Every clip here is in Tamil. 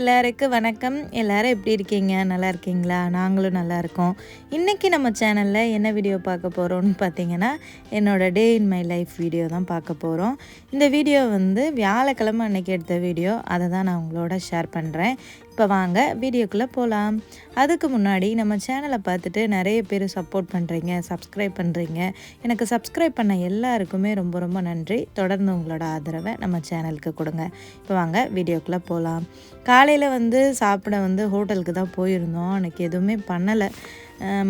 எல்லாருக்கும் வணக்கம். எல்லாரும் எப்படி இருக்கீங்க? நல்லா இருக்கீங்களா? நாங்களும் நல்லா இருக்கோம். இன்றைக்கி நம்ம சேனலில் என்ன வீடியோ பார்க்க போகிறோம்னு பார்த்தீங்கன்னா என்னோட day in my life video தான் பார்க்க போகிறோம் இந்த வீடியோ வந்து வியாழக்கிழமை அன்றைக்கி எடுத்த வீடியோ அதை தான் நான் உங்களோட ஷேர் பண்ணுறேன் இப்போ வாங்க வீடியோக்குள்ளே போகலாம். அதுக்கு முன்னாடி நம்ம சேனலை பார்த்துட்டு நிறைய பேர் சப்போர்ட் பண்ணுறீங்க சப்ஸ்கிரைப் பண்ணுறீங்க எனக்கு சப்ஸ்கிரைப் பண்ண எல்லாருக்குமே ரொம்ப ரொம்ப நன்றி. தொடர்ந்து உங்களோட ஆதரவை நம்ம சேனலுக்கு கொடுங்க. இப்போ வாங்க வீடியோக்குள்ளே போகலாம். காலையில் வந்து சாப்பிட வந்து ஹோட்டலுக்கு தான் போயிருந்தோம். எனக்கு எதுவுமே பண்ணலை.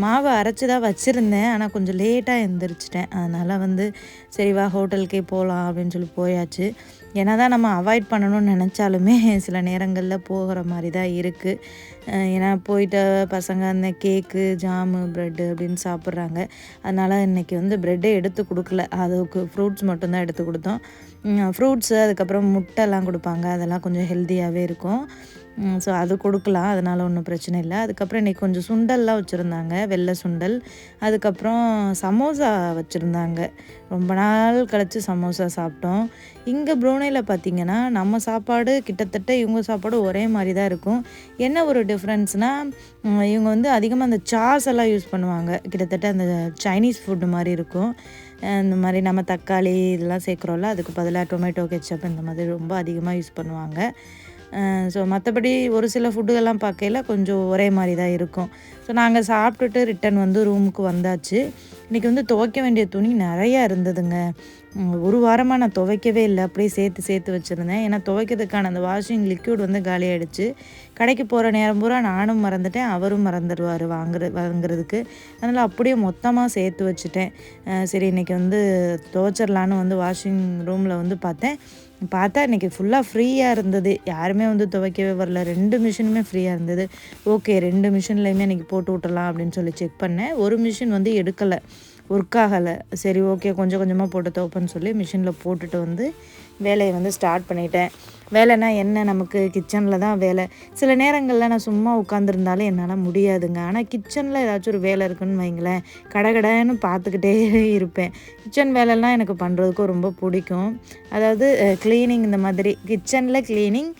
மாவை மாவு அரைச்சி தான் வச்சுருந்தேன். ஆனால் கொஞ்சம் லேட்டாக எழுந்திரிச்சிட்டேன் அதனால் வந்து சரிவா ஹோட்டலுக்கே போகலாம் அப்படின்னு சொல்லி போயாச்சு. ஏன்னா தான் நம்ம அவாய்ட் பண்ணணும்னு நினச்சாலுமே சில நேரங்களில் போகிற மாதிரி தான் இருக்குது ஏன்னா போயிட்டு பசங்க அந்த கேக்கு ஜாமு ப்ரெட்டு அப்படின்னு சாப்பிட்றாங்க. அதனால் இன்றைக்கி வந்து ப்ரெட்டே எடுத்து கொடுக்கல. அதுக்கு ஃப்ரூட்ஸ் மட்டும்தான் எடுத்து கொடுத்தோம். ஃப்ரூட்ஸு அதுக்கப்புறம் முட்டைலாம் கொடுப்பாங்க. அதெல்லாம் கொஞ்சம் ஹெல்த்தியாகவே இருக்கும். ஸோ அது கொடுக்கலாம் அதனால் ஒன்றும் பிரச்சனை இல்லை. அதுக்கப்புறம் இன்றைக்கி கொஞ்சம் சுண்டல்லாம் வச்சுருந்தாங்க வெள்ளை சுண்டல். அதுக்கப்புறம் சமோசா வச்சுருந்தாங்க. ரொம்ப நாள் கழித்து சமோசா சாப்பிட்டோம். இங்கே ப்ரூனேயில் பார்த்தீங்கன்னா நம்ம சாப்பாடு கிட்டத்தட்ட இவங்க சாப்பாடு ஒரே மாதிரி தான் இருக்கும். என்ன ஒரு டிஃப்ரென்ஸ்னால் இவங்க வந்து அதிகமாக அந்த சாஸ் எல்லாம் யூஸ் பண்ணுவாங்க. கிட்டத்தட்ட அந்த சைனீஸ் ஃபுட்டு மாதிரி இருக்கும். இந்த மாதிரி நம்ம தக்காளி இதெல்லாம் சேர்க்குறோம்ல அதுக்கு பதிலாக டொமேட்டோ கெச்சப் இந்த மாதிரி ரொம்ப அதிகமாக யூஸ் பண்ணுவாங்க. ஸோ மற்றபடி ஒரு சில ஃபுட்டுகள்லாம் பார்க்கையில் கொஞ்சம் ஒரே மாதிரி தான் இருக்கும். ஸோ நாங்கள் சாப்பிட்டுட்டு ரிட்டன் வந்து ரூமுக்கு வந்தாச்சு. இன்றைக்கி வந்து துவைக்க வேண்டிய துணி நிறையா இருந்ததுங்க. ஒரு வாரமாக நான் துவைக்கவே இல்லை. அப்படியே சேர்த்து சேர்த்து வச்சுருந்தேன். ஏன்னா துவைக்கிறதுக்கான அந்த வாஷிங் லிக்யூட் வந்து காலி கடைக்கு போகிற நேரம் பூரா நானும் மறந்துட்டேன். அவரும் மறந்துடுவார் வாங்குற வாங்குறதுக்கு. அதனால் அப்படியே மொத்தமாக சேர்த்து வச்சுட்டேன். சரி இன்றைக்கி வந்து துவைச்சிடலான்னு வந்து வாஷிங் ரூமில் வந்து பார்த்தேன். பார்த்தா இன்றைக்கி ஃபுல்லாக ஃப்ரீயாக இருந்தது. யாருமே வந்து துவைக்கவே வரல. ரெண்டு மிஷினுமே ஃப்ரீயாக இருந்தது. ஓகே ரெண்டு மிஷின்லையுமே இன்றைக்கி போட்டு விட்டுலாம் அப்படின்னு சொல்லி செக் பண்ணேன். ஒரு மிஷின் வந்து எடுக்கலை. ஒர்க் ஆகலை சரி ஓகே கொஞ்சம் கொஞ்சமாக போட்டு தோப்பேன்னு சொல்லி மிஷினில் போட்டுட்டு வந்து வேலையை வந்து ஸ்டார்ட் பண்ணிட்டேன். வேலைனா என்ன? நமக்கு கிச்சனில் தான் வேலை. சில நேரங்களில் நான் சும்மா உட்காந்துருந்தாலும் என்னால் முடியாதுங்க. ஆனால் கிச்சனில் ஏதாச்சும் ஒரு வேலை இருக்குன்னு வைங்களேன். கடகடன்னு பார்த்துக்கிட்டே இருப்பேன். கிச்சன் வேலைலாம் எனக்கு பண்ணுறதுக்கும் ரொம்ப பிடிக்கும். அதாவது க்ளீனிங் இந்த மாதிரி. கிச்சனில் க்ளீனிங்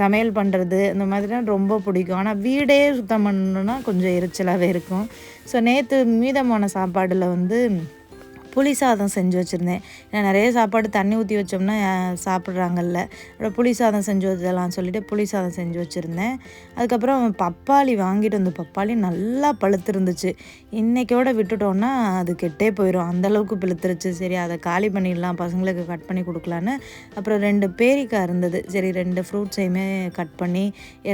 சமையல் பண்ணுறது இந்த மாதிரிலாம் ரொம்ப பிடிக்கும். ஆனால் வீடே சுத்தம் பண்ணணுன்னா கொஞ்சம் எரிச்சலாகவே இருக்கும். ஸோ நேற்று மீதமான சாப்பாடில் வந்து புளி சாதம் செஞ்சு வச்சுருந்தேன். ஏன்னா நிறைய சாப்பாடு தண்ணி ஊற்றி வச்சோம்னா சாப்பிட்றாங்கல்ல. அப்புறம் புளி சாதம் செஞ்சு வச்சிடலாம்னு சொல்லிட்டு புளி சாதம் செஞ்சு வச்சுருந்தேன். அதுக்கப்புறம் பப்பாளி வாங்கிட்டு வந்து பப்பாளி நல்லா பழுத்துருந்துச்சு. இன்றைக்கோட விட்டுட்டோன்னா அது கெட்டே போயிடும் அந்தளவுக்கு பழுத்துருச்சு சரி அதை காலி பண்ணிடலாம் பசங்களுக்கு கட் பண்ணி கொடுக்கலான்னு. அப்புறம் ரெண்டு பேரிக்காய் இருந்தது. சரி ரெண்டு ஃப்ரூட்ஸையுமே கட் பண்ணி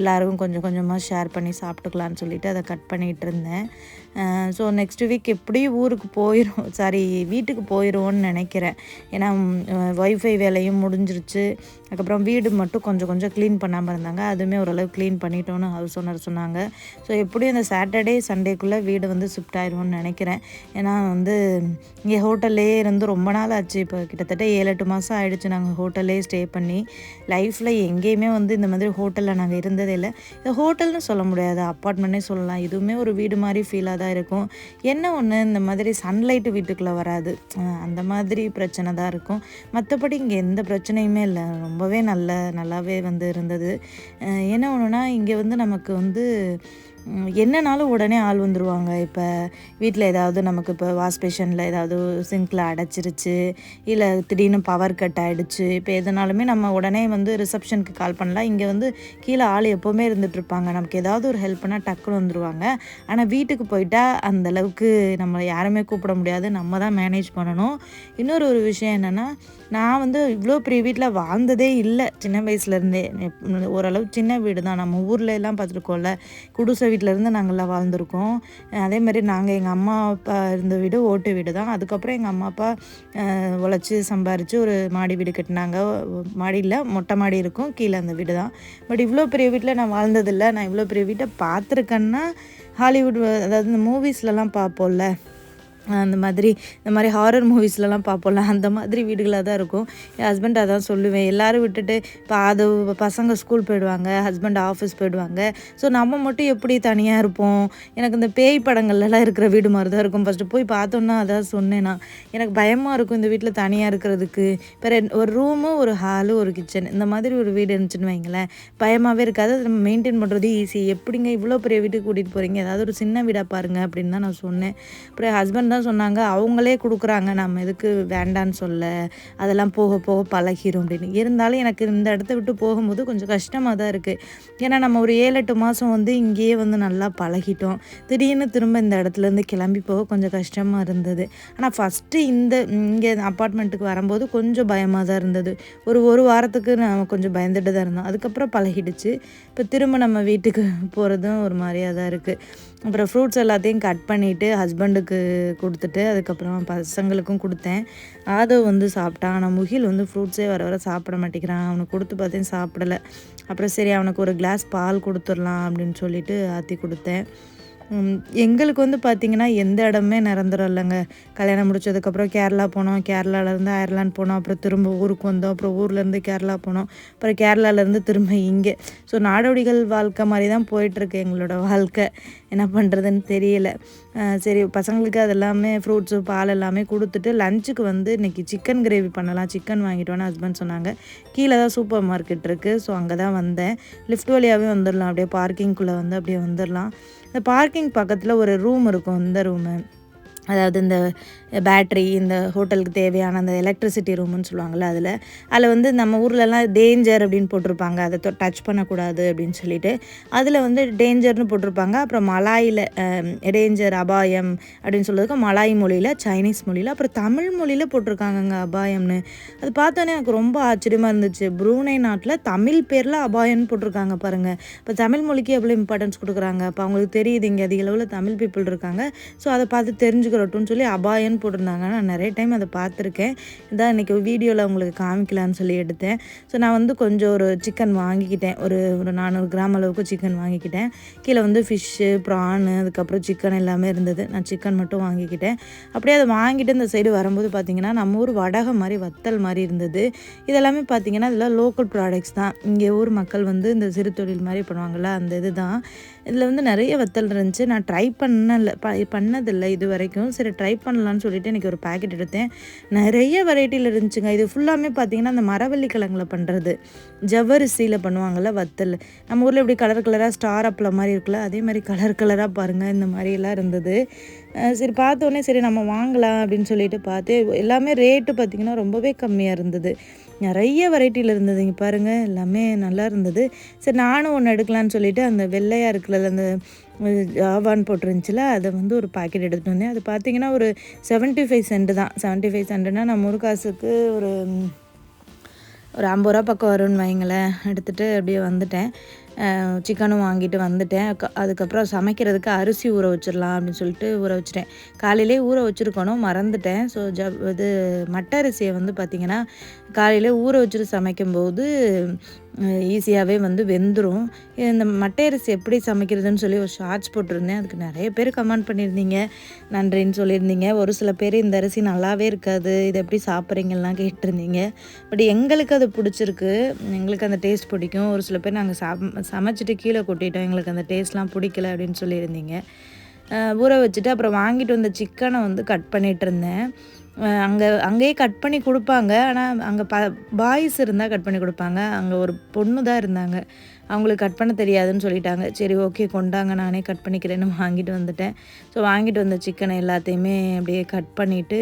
எல்லாருக்கும் கொஞ்சம் கொஞ்சமாக ஷேர் பண்ணி சாப்பிட்டுக்கலான்னு சொல்லிட்டு அதை கட் பண்ணிகிட்டு இருந்தேன். ஸோ நெக்ஸ்ட் வீக் எப்படியும் ஊருக்கு போயிடும் சாரி வீட்டுக்கு போயிடுவோன்னு நினைக்கிறேன். ஏன்னா ஒய்ஃபை வேலையும் முடிஞ்சிருச்சு. அதுக்கப்புறம் வீடு மட்டும் கொஞ்சம் கொஞ்சம் க்ளீன் பண்ணாமல் இருந்தாங்க. அதுவுமே ஓரளவு க்ளீன் பண்ணிட்டோன்னு ஹவுஸ் ஓனர் சொன்னாங்க. ஸோ எப்படியும் இந்த சாட்டர்டே சண்டேக்குள்ளே வீடு வந்து ஷிஃப்ட் ஆயிடுவோன்னு நினைக்கிறேன். ஏன்னா வந்து இங்கே ஹோட்டல்லே இருந்து ரொம்ப நாள் ஆச்சு. இப்போ கிட்டத்தட்ட ஏழு எட்டு மாதம் ஆகிடுச்சு நாங்கள் ஹோட்டல்லே ஸ்டே பண்ணி. லைஃப்பில் எங்கேயுமே வந்து இந்த மாதிரி ஹோட்டலில் நாங்கள் இருந்ததே இல்லை. ஹோட்டல்னு சொல்ல முடியாது அப்பார்ட்மெண்ட்டே சொல்லலாம். இதுவுமே ஒரு வீடு மாதிரி ஃபீலாக தான் இருக்கும். என்ன ஒன்று இந்த மாதிரி சன்லைட்டு வீட்டுக்குள்ளே வராது. அந்த மாதிரி பிரச்சனை தான் இருக்கும். மற்றபடி இங்கே எந்த பிரச்சனையுமே இல்லை. ரொம்பவே நல்ல நல்லாவே வந்து இருந்தது. என்ன ஒன்றுனா இங்கே வந்து நமக்கு வந்து என்னனாலும் உடனே ஆள் வந்துடுவாங்க இப்போ வீட்டில் ஏதாவது நமக்கு இப்போ வாஷ் பேஷனில் ஏதாவது சிங்கில் அடைச்சிருச்சு இல்லை திடீர்னு பவர் கட் ஆகிடுச்சு இப்போ எதுனாலுமே நம்ம உடனே வந்து ரிசப்ஷனுக்கு கால் பண்ணலாம். இங்கே வந்து கீழே ஆள் எப்போவுமே இருந்துகிட்ருப்பாங்க நமக்கு ஏதாவது ஒரு ஹெல்ப்னால் டக்குன்னு வந்துடுவாங்க ஆனால் வீட்டுக்கு போயிட்டால் அந்தளவுக்கு நம்ம யாருமே கூப்பிட முடியாது. நம்ம தான் மேனேஜ் பண்ணணும். இன்னொரு ஒரு விஷயம் என்னென்னா நான் வந்து இவ்வளோ பெரிய வீட்டில் வாழ்ந்ததே இல்லை. சின்ன வயசுலேருந்தே. ஓரளவு சின்ன வீடு தான் நம்ம ஊரில் எல்லாம் பார்த்துருக்கோம்ல குடிசை வீட்டிலேருந்து நாங்கள்லாம் வாழ்ந்துருக்கோம். அதே மாதிரி நாங்கள் எங்கள் அம்மா அப்பா இருந்த வீடு ஓட்டு வீடு தான் அதுக்கப்புறம் எங்கள் அம்மா அப்பா உழைச்சி சம்பாரித்து ஒரு மாடி வீடு கட்டினாங்க. மாடியில் மொட்டை மாடி இருக்கும். கீழே அந்த வீடு தான் பட் இவ்வளோ பெரிய வீட்டில் நான் வாழ்ந்ததில்லை. நான் இவ்வளோ பெரிய வீட்டை பார்த்துருக்கேன்னா ஹாலிவுட் அதாவது இந்த மூவிஸ்லலாம் பார்ப்போம்ல அந்த மாதிரி இந்த மாதிரி ஹாரர் மூவிஸ்லலாம் பார்ப்போம்ல அந்த மாதிரி வீடுகளாக தான் இருக்கும். என் ஹஸ்பண்ட் அதான் சொல்லுவேன். எல்லோரும் விட்டுட்டு இப்போ அது பசங்க ஸ்கூல் போயிடுவாங்க ஹஸ்பண்ட் ஆஃபீஸ் போயிடுவாங்க. ஸோ நம்ம மட்டும் எப்படி தனியாக இருப்போம்? எனக்கு இந்த பேய் படங்கள்லாம் இருக்கிற வீடு மாதிரி தான் இருக்கும். ஃபஸ்ட்டு போய் பார்த்தோன்னா அதான் சொன்னேன்னா எனக்கு பயமாக இருக்கும் இந்த வீட்டில் தனியாக இருக்கிறதுக்கு. இப்போ ஒரு ரூமு ஒரு ஹாலு ஒரு கிச்சன் இந்த மாதிரி ஒரு வீடு இருந்துச்சுன்னு வைங்களேன். பயமாகவே இருக்காது. அதை நம்ம மெயின்டைன் பண்ணுறது ஈஸி எப்படிங்க இவ்வளோ பெரிய வீட்டுக்கு கூட்டிகிட்டு போகிறீங்க ஏதாவது ஒரு சின்ன வீடாக பாருங்கள் அப்படின்னு தான் நான் சொன்னேன். அப்புறம் ஹஸ்பண்ட் தான் சொன்னாங்க. அவங்களே கொடுக்குறாங்க. நம்ம எதுக்கு வேண்டான்னு சொல்ல. அதெல்லாம் போக போக பழகிரும் அப்படின்னு. இருந்தாலும் எனக்கு இந்த இடத்த விட்டு போகும்போது கொஞ்சம் கஷ்டமாக தான் இருக்குது ஏன்னா நம்ம ஒரு ஏழு எட்டு மாதம் வந்து இங்கேயே வந்து நல்லா பழகிட்டோம். திடீர்னு திரும்ப இந்த இடத்துலேருந்து கிளம்பி போக கொஞ்சம் கஷ்டமாக இருந்தது. ஆனால் ஃபஸ்ட்டு இந்த இங்கே அப்பார்ட்மெண்ட்டுக்கு வரும்போது கொஞ்சம் பயமாக தான் இருந்தது. ஒரு ஒரு வாரத்துக்கு நான் கொஞ்சம் பயந்துட்டு தான் இருந்தோம். அதுக்கப்புறம் பழகிடுச்சு. இப்போ திரும்ப நம்ம வீட்டுக்கு போகிறதும் ஒரு மாதிரியாக தான் இருக்குது அப்புறம் ஃப்ரூட்ஸ் எல்லாத்தையும் கட் பண்ணிவிட்டு ஹஸ்பண்டுக்கு கொடுத்துட்டு அதுக்கப்புறம் பசங்களுக்கும் கொடுத்தேன். ஆதவ் வந்து சாப்பிட்டான். ஆனால் முகில் வந்து ஃப்ரூட்ஸே வர வர சாப்பிட மாட்டேங்கிறான். அவனுக்கு கொடுத்து பார்த்தேன் சாப்பிடலை. அப்புறம் சரி அவனுக்கு ஒரு கிளாஸ் பால் கொடுத்துடலாம் அப்படின்னு சொல்லிட்டு ஆற்றி கொடுத்தேன். எங்களுக்கு வந்து பார்த்திங்கன்னா எந்த இடமே நிரந்தரம் இல்லைங்க. கல்யாணம் முடிச்சதுக்கப்புறம் கேரளா போனோம். கேரளாவிலேருந்து அயர்லாந்து போனோம். அப்புறம் திரும்ப ஊருக்கு வந்தோம். அப்புறம் ஊர்லேருந்து கேரளா போனோம். அப்புறம் கேரளாலேருந்து திரும்ப இங்கே. ஸோ நாடோடிகள் வாழ்க்கை மாதிரி தான் போயிட்டுருக்கு எங்களோட வாழ்க்கை. என்ன பண்ணுறதுன்னு தெரியல. சரி பசங்களுக்கு அதெல்லாமே ஃப்ரூட்ஸு பால் எல்லாமே கொடுத்துட்டு லஞ்சுக்கு வந்து இன்றைக்கி சிக்கன் கிரேவி பண்ணலாம். சிக்கன் வாங்கிட்டோன்னு ஹஸ்பண்ட் சொன்னாங்க. கீழே தான் சூப்பர் மார்க்கெட் இருக்குது ஸோ அங்கே தான் வந்தேன். லிஃப்ட் வழியாகவே வந்துடலாம் அப்படியே பார்க்கிங்குள்ளே வந்து அப்படியே வந்துடலாம் இந்த பார்க்கிங் பக்கத்தில் ஒரு ரூம் இருக்கும். இந்த ரூமு அதாவது இந்த பேட்ரி இந்த ஹோட்டலுக்கு தேவையான அந்த எலக்ட்ரிசிட்டி ரூம்னு சொல்லுவாங்கள்ல அதில். அதில் வந்து நம்ம ஊர்லலாம் டேஞ்சர் அப்படின்னு போட்டிருப்பாங்க. அதை டச் பண்ணக்கூடாது அப்படின்னு சொல்லிட்டு. அதில் வந்து டேஞ்சர்னு போட்டிருப்பாங்க. அப்புறம் மலாயில் டேஞ்சர் அபாயம் அப்படின்னு சொல்கிறதுக்கு மலாய் மொழியில் சைனீஸ் மொழியில் அப்புறம் தமிழ் மொழியில் போட்டிருக்காங்கங்க அபாயம்னு. அது பார்த்தோன்னே எனக்கு ரொம்ப ஆச்சரியமாக இருந்துச்சு. ப்ரூனை நாட்டில் தமிழ் பேரில் அபாயம்னு போட்டிருக்காங்க பாருங்கள் இப்போ தமிழ் மொழிக்கு எவ்வளோ இம்பார்ட்டன்ஸ் கொடுக்குறாங்க? அப்போ அவங்களுக்கு தெரியுது இங்கே அதிக அளவில் தமிழ் பீப்புள் இருக்காங்க. ஸோ அதை பார்த்து தெரிஞ்சுக்கிறட்டும்னு சொல்லி அபாயம்னு போட்டிருந்தாங்க. நான் நிறைய டைம் அதை பார்த்துருக்கேன். இதான் இன்றைக்கி வீடியோவில் உங்களுக்கு காமிக்கலான்னு சொல்லி எடுத்தேன். ஸோ நான் வந்து கொஞ்சம் ஒரு சிக்கன் வாங்கிக்கிட்டேன். ஒரு ஒரு நானூறு கிராம் அளவுக்கு சிக்கன் வாங்கிக்கிட்டேன். கீழே வந்து ஃபிஷ்ஷு ப்ரானு அதுக்கப்புறம் சிக்கன் எல்லாமே இருந்தது. நான் சிக்கன் மட்டும் வாங்கிக்கிட்டேன். அப்படியே அதை வாங்கிட்டு இந்த சைடு வரும்போது பார்த்திங்கன்னா நம்ம ஊர் வடகம் மாதிரி வத்தல் மாதிரி இருந்தது. இதெல்லாமே பார்த்திங்கன்னா இதெல்லாம் லோக்கல் ப்ராடக்ட்ஸ் தான். இங்கே ஊர் மக்கள் வந்து இந்த சிறு தொழில் மாதிரி பண்ணுவாங்கள்ல அந்த இது தான். இதில் வந்து நிறைய வத்தல் இருந்துச்சு. நான் ட்ரை பண்ணல ப பண்ணதில்லை இது வரைக்கும் சரி ட்ரை பண்ணலான்னு சொல்லிட்டு எனக்கு ஒரு பேக்கெட் எடுத்தேன். நிறைய வெரைட்டியில் இருந்துச்சுங்க. இது ஃபுல்லாமே பார்த்தீங்கன்னா அந்த மரவள்ளி கிழங்குல பண்ணுறது ஜவ்வரிசியில் பண்ணுவாங்கள்ல வத்தல். நம்ம ஊரில் இப்படி கலர் கலராக ஸ்டார் அப்பளம் மாதிரி இருக்குல்ல அதே மாதிரி கலர் கலராக பாருங்கள் இந்த மாதிரிலாம் இருந்தது. சரி பார்த்தோன்னே சரி நம்ம வாங்கலாம் அப்படின்னு சொல்லிட்டு பார்த்து எல்லாமே ரேட்டு பார்த்திங்கன்னா ரொம்பவே கம்மியாக இருந்தது. நிறைய வெரைட்டியில் இருந்தது இங்கே பாருங்கள் எல்லாமே நல்லா இருந்தது. சரி நானும் ஒன்று எடுக்கலான்னு சொல்லிட்டு அந்த வெள்ளையாக இருக்கிறது அந்த ஜாவான் போட்டிருந்துச்சில்ல அதை வந்து ஒரு பாக்கெட் எடுத்துகிட்டு வந்தேன். அது பார்த்தீங்கன்னா ஒரு செவன்ட்டி ஃபைவ் சென்ட் தான். செவன்ட்டி ஃபைவ் சென்ட்டுனா நம்ம ஒரு காசுக்கு ஒரு ஒரு ஐம்பது ரூபா பக்கம் வரும்னு வைங்களேன். எடுத்துகிட்டு அப்படியே வந்துட்டேன். சிக்கனும் வாங்கிட்டு வந்துட்டேன். அதுக்கப்புறம் சமைக்கிறதுக்கு அரிசி ஊற வச்சிடலாம் அப்படின்னு சொல்லிட்டு ஊற வச்சிட்டேன். காலையிலே ஊற வச்சுருக்கணும் மறந்துட்டேன். ஸோ ஜ இது மட்ட அரிசியை வந்து பார்த்திங்கன்னா காலையிலே ஊற வச்சுட்டு சமைக்கும்போது ஈஸியாகவே வந்து வெந்துடும் இந்த மட்டை அரிசி எப்படி சமைக்கிறதுன்னு சொல்லி ஒரு ஷார்ட்ஸ் போட்டிருந்தேன். அதுக்கு நிறைய பேர் கமெண்ட் பண்ணியிருந்தீங்க. நன்றின்னு சொல்லியிருந்தீங்க. ஒரு சில பேர் இந்த அரிசி நல்லாவே இருக்காது இது எப்படி சாப்பிட்றீங்கலாம் கேட்டிருந்தீங்க. பட் எங்களுக்கு அது பிடிச்சிருக்கு. எங்களுக்கு அந்த டேஸ்ட் பிடிக்கும். ஒரு சில பேர் நாங்கள் சமைச்சிட்டு கீழே கொட்டிட்டோம். எங்களுக்கு அந்த டேஸ்ட்லாம் பிடிக்கல அப்படின்னு சொல்லியிருந்தீங்க. ஊற வச்சுட்டு அப்புறம் வாங்கிட்டு வந்த சிக்கனை வந்து கட் பண்ணிகிட்டு இருந்தேன். அங்கே அங்கேயே கட் பண்ணி கொடுப்பாங்க. ஆனால் அங்கே ப பாய்ஸ் இருந்தால் கட் பண்ணி கொடுப்பாங்க. அங்கே ஒரு பொண்ணு தான் இருந்தாங்க. அவங்களுக்கு கட் பண்ண தெரியாதுன்னு சொல்லிட்டாங்க. சரி ஓகே கொண்டாங்க. நானே கட் பண்ணிக்கிறேன்னு வாங்கிட்டு வந்துட்டேன். ஸோ வாங்கிட்டு வந்த சிக்கனை எல்லாத்தையுமே அப்படியே கட் பண்ணிவிட்டு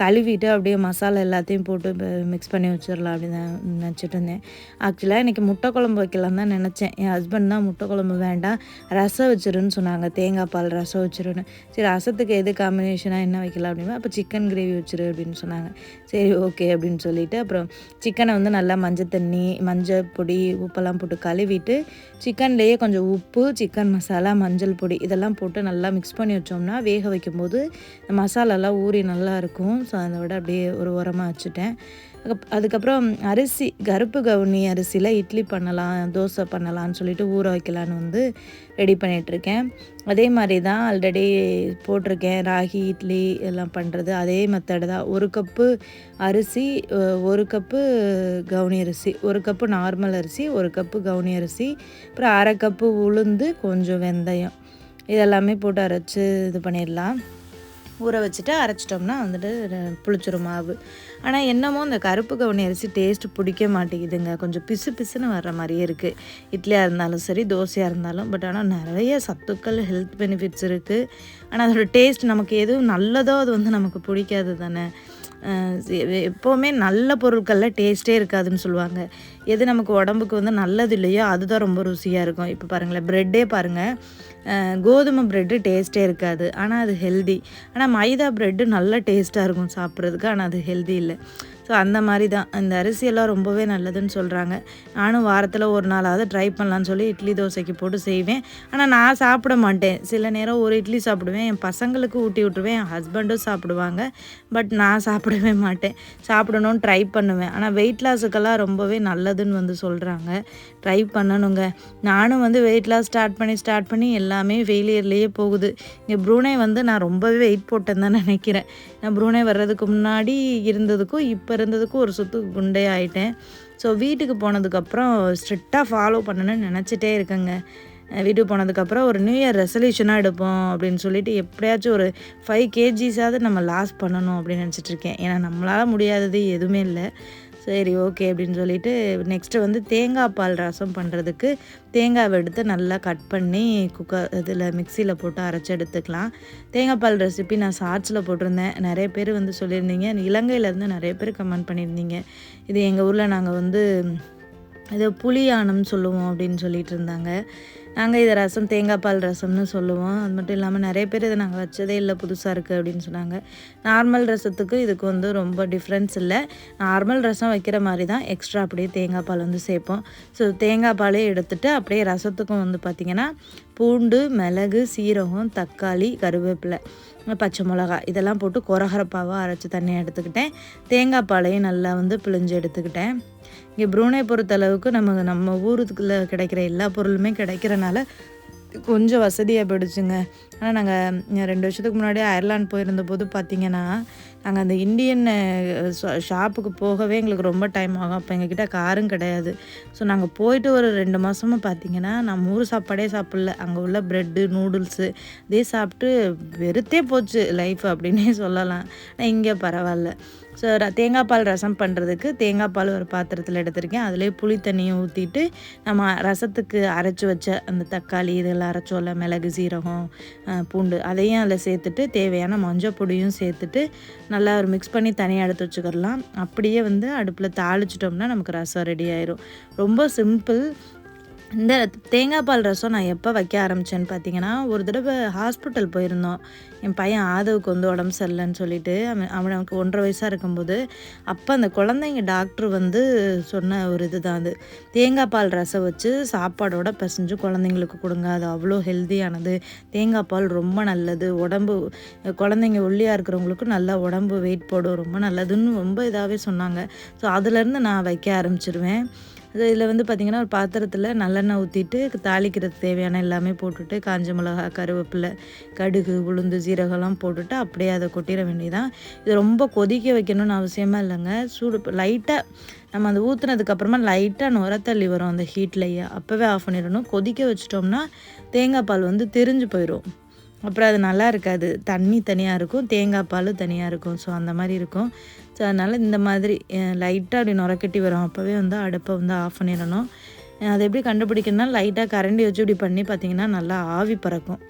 கழுவிட்டு அப்படியே மசாலா எல்லாத்தையும் போட்டு மிக்ஸ் பண்ணி வச்சிடலாம் அப்படின்னு நினச்சிட்டு இருந்தேன். ஆக்சுவலாக இன்றைக்கி முட்டை குழம்பு வைக்கலாம் தான் நினச்சேன். என் ஹஸ்பண்ட் தான் முட்டை குழம்பு வேண்டாம் ரசம் வச்சிருன்னு சொன்னாங்க. தேங்காய் பால் ரசம் வச்சிருன்னு. சரி ரசத்துக்கு எது காம்பினேஷனாக என்ன வைக்கலாம் அப்படின்னா அப்போ சிக்கன் கிரேவி வச்சிரு அப்படின்னு சொன்னாங்க. சரி ஓகே அப்படின்னு சொல்லிட்டு அப்புறம் சிக்கனை வந்து நல்லா மஞ்சள் தண்ணி மஞ்சள் பொடி உப்பெல்லாம் போட்டு கழுவிட்டு பண்ணிவிட்டு சிக்கன்லேயே கொஞ்சம் உப்பு சிக்கன் மசாலா மஞ்சள் பொடி இதெல்லாம் போட்டு நல்லா மிக்ஸ் பண்ணி வச்சோம்னா வேக வைக்கும்போது மசாலாலாம் ஊறி நல்லா இருக்கும். ஸோ அதை விட அப்படியே ஒரு உரமாக வச்சுட்டேன். அதுக்கப்புறம் அரிசி கருப்பு கவுனி அரிசியில் இட்லி பண்ணலாம் தோசை பண்ணலாம்னு சொல்லிட்டு ஊற வைக்கலான்னு வந்து ரெடி பண்ணிகிட்ருக்கேன் அதே மாதிரி தான் ஆல்ரெடி போட்டிருக்கேன். ராகி இட்லி எல்லாம் பண்ணுறது அதே மெத்தடு தான். ஒரு கப்பு அரிசி ஒரு கப்பு கவுனி அரிசி ஒரு கப்பு நார்மல் அரிசி ஒரு கப்பு கவுனி அரிசி அப்புறம் அரை கப்பு உளுந்து கொஞ்சம் வெந்தயம். இதெல்லாமே போட்டு அரைச்சி இது பண்ணிடலாம். ஊற வச்சுட்டு அரைச்சிட்டோம்னா வந்துட்டு ர- புளிச்சிரும் மாவு. ஆனால் என்னமோ இந்த கருப்பு கவுனி அரிசி டேஸ்ட் பிடிக்க மாட்டேங்குதுங்க. கொஞ்சம் பிசு பிசுன்னு வர்ற மாதிரியே இருக்குது இட்லியாக இருந்தாலும் சரி தோசையாக இருந்தாலும். பட் ஆனால் நிறைய சத்துக்கள் ஹெல்த் பெனிஃபிட்ஸ் இருக்குது ஆனால் அதோட டேஸ்ட் நமக்கு எதுவும் நல்லதோ அது வந்து நமக்கு பிடிக்காது தானே. எப்போவுமே நல்ல பொருட்களில் டேஸ்ட்டே இருக்காதுன்னு சொல்லுவாங்க. எது நமக்கு உடம்புக்கு வந்து நல்லது இல்லையோ அதுதான் ரொம்ப ருசியாக இருக்கும். இப்போ பாருங்களேன் ப்ரெட்டே பாருங்கள் கோதுமை ப்ரெட்டு டேஸ்ட்டே இருக்காது. ஆனால் அது ஹெல்தி ஆனால் மைதா ப்ரெட்டு நல்ல டேஸ்ட்டாக இருக்கும் சாப்பிட்றதுக்கு. ஆனால் அது ஹெல்தி இல்லை. ஸோ அந்த மாதிரி தான் இந்த அரிசியெல்லாம் ரொம்பவே நல்லதுன்னு சொல்கிறாங்க நானும் வாரத்தில் ஒரு நாளாவது ட்ரை பண்ணலான்னு சொல்லி இட்லி தோசைக்கு போட்டு செய்வேன். ஆனால் நான் சாப்பிட மாட்டேன். சில நேரம் ஒரு இட்லி சாப்பிடுவேன். என் பசங்களுக்கு ஊட்டி விட்டுருவேன். என் ஹஸ்பண்டும் சாப்பிடுவாங்க. பட் நான் சாப்பிடவே மாட்டேன். சாப்பிடணும்னு ட்ரை பண்ணுவேன். ஆனால் வெயிட் லாஸுக்கெல்லாம் ரொம்பவே நல்லதுன்னு வந்து சொல்கிறாங்க ட்ரை பண்ணணுங்க. நானும் வந்து வெயிட் லாஸ் ஸ்டார்ட் பண்ணி ஸ்டார்ட் பண்ணி எல்லாமே ஃபெயிலியர்லேயே போகுது. இங்கே ப்ரூனே வந்து நான் ரொம்பவே வெயிட் போட்டேன்னு தான் நினைக்கிறேன். நான் ப்ரூனே வர்றதுக்கு முன்னாடி இருந்ததுக்கும் இப்போ இருந்ததுக்கும் ஒரு சுத்து குண்டே ஆயிட்டேன் ஸோ வீட்டுக்கு போனதுக்கப்புறம் ஸ்ட்ரிக்டாக ஃபாலோ பண்ணணும்னு நினச்சிட்டே இருக்கேங்க. வீட்டுக்கு போனதுக்கப்புறம் ஒரு நியூ இயர் ரெசல்யூஷனாக எடுப்போம் அப்படின்னு சொல்லிட்டு எப்படியாச்சும் ஒரு ஃபைவ் கேஜிஸாவது நம்ம லாஸ் பண்ணணும் அப்படின்னு நினச்சிட்டு இருக்கேன். ஏன்னா நம்மளால் முடியாதது எதுவுமே இல்லை. சரி ஓகே அப்படின்னு சொல்லிட்டு நெக்ஸ்ட்டு வந்து தேங்காய் பால் ரசம் பண்ணுறதுக்கு தேங்காவை எடுத்து நல்லா கட் பண்ணி குக்கர் இதில் மிக்சியில் போட்டு அரைச்சி எடுத்துக்கலாம். தேங்காய் பால் ரெசிபி நான் ஷார்ட்ஸில் போட்டிருந்தேன். நிறைய பேர் வந்து சொல்லியிருந்தீங்க. இலங்கையிலேருந்து நிறைய பேர் கமெண்ட் பண்ணியிருந்தீங்க. இது எங்கள் ஊரில் நாங்கள் வந்து இது புளியானம்னு சொல்லுவோம் அப்படின்னு சொல்லிட்டு இருந்தாங்க. நாங்கள் இதை ரசம் தேங்காய் பால் ரசம்னு சொல்லுவோம். அது மட்டும் இல்லாமல் நிறைய பேர் இதை நாங்கள் வச்சதே இல்லை புதுசாக இருக்குது அப்படின்னு சொன்னாங்க. நார்மல் ரசத்துக்கு இதுக்கு வந்து ரொம்ப டிஃப்ரென்ஸ் இல்லை. நார்மல் ரசம் வைக்கிற மாதிரி தான் எக்ஸ்ட்ரா அப்படியே தேங்காய் பால் வந்து சேர்ப்போம். ஸோ தேங்காய் பாலே எடுத்துகிட்டு அப்படியே ரசத்துக்கும் வந்து பார்த்திங்கன்னா பூண்டு மிளகு சீரகம் தக்காளி கருவேப்பிலை பச்சை மிளகா இதெல்லாம் போட்டு கொரகரப்பாவாக அரைச்சி தண்ணியை எடுத்துக்கிட்டேன். தேங்காய் பாலையும் நல்லா வந்து பிழிஞ்சு எடுத்துக்கிட்டேன். இங்கே ப்ரூனை பொறுத்தளவுக்கு நம்ம நம்ம ஊருக்குள்ளே கிடைக்கிற எல்லா பொருளுமே கிடைக்கிறனால கொஞ்சம் வசதியாக போயிடுச்சுங்க. ஆனால் நாங்கள் ரெண்டு வருஷத்துக்கு முன்னாடி அயர்லாந்து போயிருந்த போது பார்த்தீங்கன்னா நாங்கள் அந்த இந்தியன் ஷாப்புக்கு போகவே எங்களுக்கு ரொம்ப டைம் ஆகும். அப்போ எங்ககிட்ட காரும் கிடையாது. ஸோ நாங்கள் போயிட்டு ஒரு ரெண்டு மாதமும் பார்த்தீங்கன்னா நம்ம ஊர் சாப்பாடே சாப்பிடல. அங்கே உள்ள ப்ரெட்டு நூடுல்ஸு இதே சாப்பிட்டு வெறுத்தே போச்சு லைஃப் அப்படின்னே சொல்லலாம். ஆனால் இங்கே பரவாயில்ல. ஸோ தேங்காய் பால் ரசம் பண்ணுறதுக்கு தேங்காய் பால் ஒரு பாத்திரத்தில் எடுத்திருக்கேன். அதிலே புளி தண்ணியை ஊற்றிட்டு நம்ம ரசத்துக்கு அரைச்சி வச்ச அந்த தக்காளி இதெல்லாம் அரைச்சோல்ல மிளகு சீரகம் பூண்டு அதையும் அதில் சேர்த்துட்டு தேவையான மஞ்சள் பொடியும் சேர்த்துட்டு நல்லா ஒரு மிக்ஸ் பண்ணி தனியாக எடுத்து வச்சுக்கிடலாம். அப்படியே வந்து அடுப்பில் தாளிச்சிட்டோம்னா நமக்கு ரசம் ரெடி ஆயிரும். ரொம்ப சிம்பிள் இந்த தேங்காய் பால் ரசம் நான் எப்போ வைக்க ஆரம்பித்தேன்னு பார்த்தீங்கன்னா ஒரு தடவை ஹாஸ்பிட்டல் போயிருந்தோம். என் பையன் ஆதவுக்கு வந்து உடம்பு சரியில்லைன்னு சொல்லிட்டு அவன் அவனுக்கு ஒன்றரை வயசாக இருக்கும்போது அப்போ அந்த குழந்தைங்க டாக்டர் வந்து சொன்ன ஒரு இதுதான் அது. தேங்காய் பால் ரசம் வச்சு சாப்பாடோட பிசைஞ்சு குழந்தைங்களுக்கு கொடுங்க. அது அவ்வளோ ஹெல்த்தியானது. தேங்காய் பால் ரொம்ப நல்லது. உடம்பு குழந்தைங்க ஒல்லியாக இருக்கிறவங்களுக்கு நல்லா உடம்பு வெயிட் போடும். ரொம்ப நல்லதுன்னு ரொம்ப இதாகவே சொன்னாங்க. ஸோ அதுலேருந்து நான் வைக்க ஆரம்பிச்சிருவேன். இதில் வந்து பார்த்திங்கன்னா ஒரு பாத்திரத்தில் நல்லெண்ணெய் ஊற்றிட்டு தாளிக்கிறதுக்கு தேவையான எல்லாமே போட்டுட்டு காஞ்ச மிளகா கருவேப்பிலை கடுகு உளுந்து ஜீரகம்லாம் போட்டுட்டு அப்படியே அதை கொட்டிட வேண்டியதான் இது ரொம்ப கொதிக்க வைக்கணும்னு அவசியமாக இல்லைங்க. சூடு லைட்டாக நம்ம அந்த ஊற்றுனதுக்கப்புறமா லைட்டாக நுரத்தள்ளி வரும் அந்த ஹீட்லேயே அப்போவே ஆஃப் பண்ணிடணும். கொதிக்க வச்சிட்டோம்னா தேங்காய் பால் வந்து தெரிஞ்சு போயிடும் அப்புறம் அது நல்லா இருக்காது. தண்ணி தனியாக இருக்கும். தேங்காய் பால் தனியாக இருக்கும். ஸோ அந்த மாதிரி இருக்கும். ஸோ அதனால் இந்த மாதிரி லைட்டாக அப்படி நுரக்கட்டி வரும். அப்போவே வந்து அடுப்பை வந்து ஆஃப் பண்ணிடணும். அதை எப்படி கண்டுபிடிக்கணும்னா லைட்டாக கரண்டி வச்சு இப்படி பண்ணி பார்த்தீங்கன்னா நல்லா ஆவி பறக்கும்.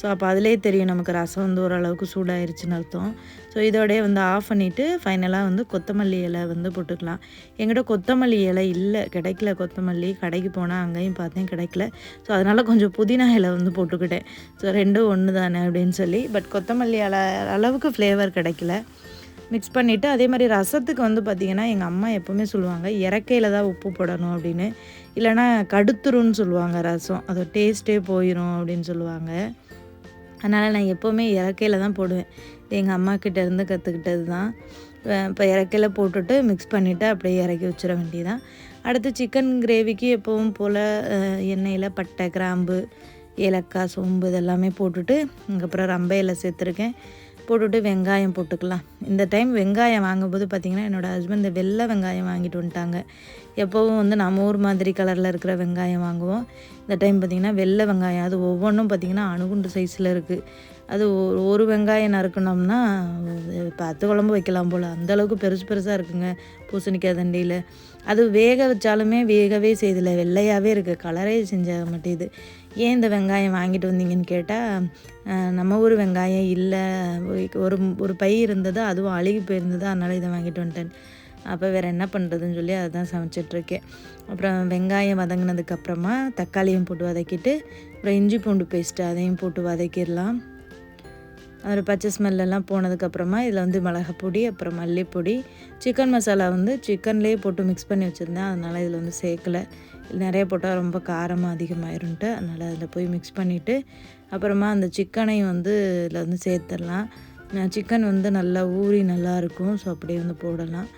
ஸோ அப்போ அதிலே தெரியும் நமக்கு ரசம் வந்து ஓரளவுக்கு சூடாயிருச்சுன்னு அர்த்தம். ஸோ இதோடய வந்து ஆஃப் பண்ணிவிட்டு ஃபைனலாக வந்து கொத்தமல்லி இலை வந்து போட்டுக்கலாம். எங்கிட்ட கொத்தமல்லி இலை இல்லை. கிடைக்கல கொத்தமல்லி. கடைக்கு போனால் அங்கேயும் பார்த்தேன் கிடைக்கல. ஸோ அதனால் கொஞ்சம் புதினா இலை வந்து போட்டுக்கிட்டேன். ஸோ ரெண்டும் ஒன்று தானே அப்படின்னு சொல்லி. பட் கொத்தமல்லி இலை அளவுக்கு ஃப்ளேவர் கிடைக்கல. மிக்ஸ் பண்ணிவிட்டு அதே மாதிரி ரசத்துக்கு வந்து பார்த்திங்கன்னா எங்கள் அம்மா எப்போவுமே சொல்லுவாங்க இறக்கையில் தான் உப்பு போடணும் அப்படின்னு. இல்லைன்னா கடுத்துருன்னு சொல்லுவாங்க ரசம். அது டேஸ்ட்டே போயிடும் அப்படின்னு சொல்லுவாங்க. அதனால் நான் எப்போவுமே இறக்கையில் தான் போடுவேன். எங்கள் அம்மா இருந்து கற்றுக்கிட்டது தான் இப்போ இறக்கையில் போட்டுட்டு மிக்ஸ் பண்ணிவிட்டு அப்படியே இறக்கி வச்சிட வேண்டியதான் அடுத்து சிக்கன் கிரேவிக்கு எப்பவும் போல் எண்ணெயில் பட்டை கிராம்பு ஏலக்காய் சோம்பு இதெல்லாமே போட்டுட்டு அதுக்கப்புறம் ரம்பையில் சேர்த்துருக்கேன். போட்டுட்டு வெங்காயம் போட்டுக்கலாம். இந்த டைம் வெங்காயம் வாங்கும்போது பார்த்திங்கன்னா என்னோடய ஹஸ்பண்ட் இந்த வெள்ளை வெங்காயம் வாங்கிட்டு வந்துட்டாங்க. எப்போவும் வந்து நம்ம ஊர் மாதிரி கலரில் இருக்கிற வெங்காயம் வாங்குவோம். இந்த டைம் பார்த்திங்கன்னா வெள்ளை வெங்காயம். அது ஒவ்வொன்றும் பார்த்திங்கன்னா அணுகுண்டு சைஸில் இருக்குது அது ஒரு ஒரு வெங்காயம் நறுக்கணும்னா பத்து குழம்பு வைக்கலாம் போல். அந்தளவுக்கு பெருசு பெருசாக இருக்குங்க. பூசணிக்காய் தண்டியில். அது வேக வச்சாலுமே வேகவே செய்தில்லை. வெள்ளையாகவே இருக்குது கலரே செஞ்ச மாட்டேது ஏன் இந்த வெங்காயம் வாங்கிட்டு வந்தீங்கன்னு கேட்டால் நம்ம ஊர் வெங்காயம் இல்லை. ஒரு ஒரு பை இருந்தது அதுவும் அழுகி போயிருந்தது அதனால் இதை வாங்கிட்டு வந்துட்டேன். அப்போ வேறு என்ன பண்ணுறதுன்னு சொல்லி அதை தான் சமைச்சிட்ருக்கேன் அப்புறம் வெங்காயம் வதங்கினதுக்கப்புறமா தக்காளியும் போட்டு வதக்கிட்டு அப்புறம் இஞ்சி பூண்டு பேஸ்ட்டு அதையும் போட்டு வதக்கிடலாம். ஒரு பச்சை ஸ்மெல்லாம் போனதுக்கப்புறமா இதில் வந்து மிளகாப்பொடி அப்புறம் மல்லிப்பொடி சிக்கன் மசாலா வந்து சிக்கன்லேயே போட்டு மிக்ஸ் பண்ணி வச்சுருந்தேன். அதனால் இதில் வந்து சேர்க்கலை. நிறைய போட்டால் ரொம்ப காரமாக அதிகமாயிருன்ட்டு அதனால் அதில் போய் மிக்ஸ் பண்ணிவிட்டு அப்புறமா அந்த சிக்கனையும் வந்து இதில் வந்து சேர்த்துடலாம். சிக்கன் வந்து நல்லா ஊறி நல்லாயிருக்கும் ஸோ அப்படியே வந்து போடலாம்.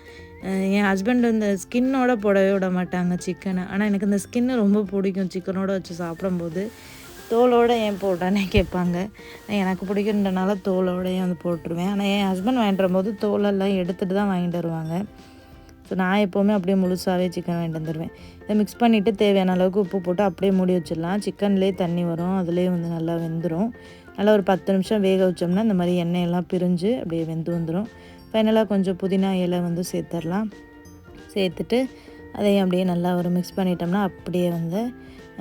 என் ஹஸ்பண்ட் இந்த ஸ்கின்னோட போடவே விட மாட்டாங்க சிக்கனை ஆனால் எனக்கு இந்த ஸ்கின்னு ரொம்ப பிடிக்கும். சிக்கனோட வச்சு சாப்பிடும்போது தோலோடு ஏன் போடுறேன்னே கேட்பாங்க. எனக்கு பிடிக்குன்றனால தோலோடையே வந்து போட்டுருவேன். ஆனால் என் ஹஸ்பண்ட் வாங்கிட்டு வரும்போது தோலெல்லாம் எடுத்துகிட்டு தான் வாங்கிட்டு வருவாங்க. ஸோ நான் எப்போவுமே அப்படியே முழுசாகவே சிக்கன் வாங்கிட்டு வந்துடுவேன் இதை மிக்ஸ் பண்ணிவிட்டு தேவையான அளவுக்கு உப்பு போட்டு அப்படியே மூடி வச்சிடலாம். சிக்கன்லேயே தண்ணி வரும். அதுலேயே வந்து நல்லா வெந்துடும் நல்லா ஒரு பத்து நிமிஷம் வேக வச்சோம்னா இந்த மாதிரி எண்ணெயெல்லாம் பிரிஞ்சு அப்படியே வெந்து வந்துடும் ஃபைனலாக கொஞ்சம் புதினா இலை வந்து சேர்த்துடலாம். சேர்த்துட்டு அதையும் அப்படியே நல்லா ஒரு மிக்ஸ் பண்ணிட்டோம்னா அப்படியே வந்து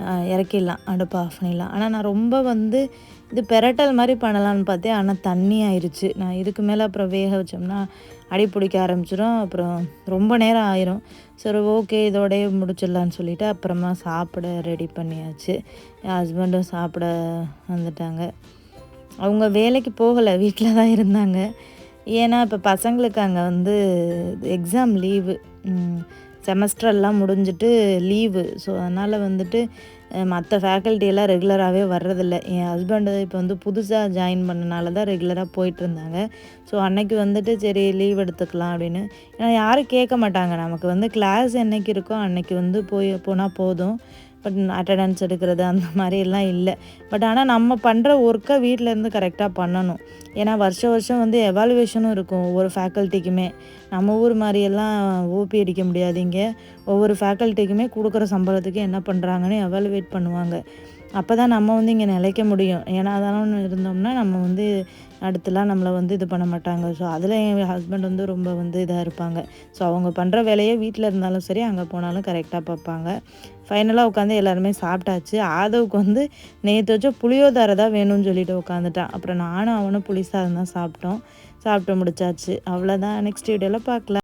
இறக்கிடலாம் அடுப்பு ஆஃப் பண்ணிடலாம். ஆனால் நான் ரொம்ப வந்து இது பெரட்டல் மாதிரி பண்ணலான்னு பார்த்தேன். ஆனால் தண்ணி ஆயிடுச்சு நான் இதுக்கு மேலே அப்புறம் வேக வச்சோம்னா அடி பிடிக்க ஆரம்பிச்சிடும். அப்புறம் ரொம்ப நேரம் ஆயிரும். சரி ஓகே இதோடய முடிச்சிடலான்னு சொல்லிவிட்டு அப்புறமா சாப்பிட ரெடி பண்ணியாச்சு. என் ஹஸ்பண்டும் சாப்பிட வந்துட்டாங்க. அவங்க வேலைக்கு போகலை. வீட்டில் தான் இருந்தாங்க. ஏன்னா இப்போ பசங்களுக்கு அங்கே வந்து எக்ஸாம் லீவு செமஸ்டர்லாம் முடிஞ்சிட்டு லீவு. ஸோ அதனால் வந்துட்டு மற்ற ஃபேக்கல்ட்டியெல்லாம் ரெகுலராகவே வர்றதில்ல. என் ஹஸ்பண்டு இப்போ வந்து புதுசாக ஜாயின் பண்ணனால தான் ரெகுலராக போயிட்டுருந்தாங்க ஸோ அன்னைக்கு வந்துட்டு சரி லீவ் எடுத்துக்கலாம் அப்படின்னு. ஏன்னா யாரும் கேட்க மாட்டாங்க. நமக்கு வந்து கிளாஸ் என்னைக்கு இருக்கோ அன்னைக்கு வந்து போய் போனால் போதும். பட் அட்டண்டன்ஸ் எடுக்கிறது அந்த மாதிரிலாம் இல்லை. பட் ஆனால் நம்ம பண்ணுற ஒர்க்கை வீட்டிலேருந்து கரெக்டாக பண்ணணும். ஏன்னா வருஷம் வருஷம் வந்து எவாலுவேஷனும் இருக்கும். ஒவ்வொரு ஃபேக்கல்ட்டிக்குமே நம்ம ஊர் மாதிரியெல்லாம் ஓபி அடிக்க முடியாது இங்கே. ஒவ்வொரு ஃபேக்கல்ட்டிக்குமே கொடுக்குற சம்பளத்துக்கு என்ன பண்ணுறாங்கன்னு எவாலுவேட் பண்ணுவாங்க. அப்போ தான் நம்ம வந்து இங்கே நிலைக்க முடியும். ஏன்னா அதெல்லாம் இருந்தோம்னா நம்ம வந்து அடுத்துலாம் நம்மளை வந்து இது பண்ண மாட்டாங்க. ஸோ அதில் என் ஹஸ்பண்ட் வந்து ரொம்ப வந்து இதாக இருப்பாங்க. ஸோ அவங்க பண்ணுற வேலையை வீட்டில் இருந்தாலும் சரி அங்கே போனாலும் கரெக்டாக பார்ப்பாங்க. ஃபைனலாக உட்காந்து எல்லாருமே சாப்பிட்டாச்சு. ஆதவுக்கு வந்து நேற்று வச்ச புளியோதாரை தான் வேணும்னு சொல்லிட்டு உட்காந்துட்டான். அப்புறம் நானும் அவனும் புளிசாதம் தான் சாப்பிட்டோம். சாப்பிட்டு முடிச்சாச்சு. அவ்வளோதான் நெக்ஸ்ட் வீடியோவில் பார்க்கலாம்.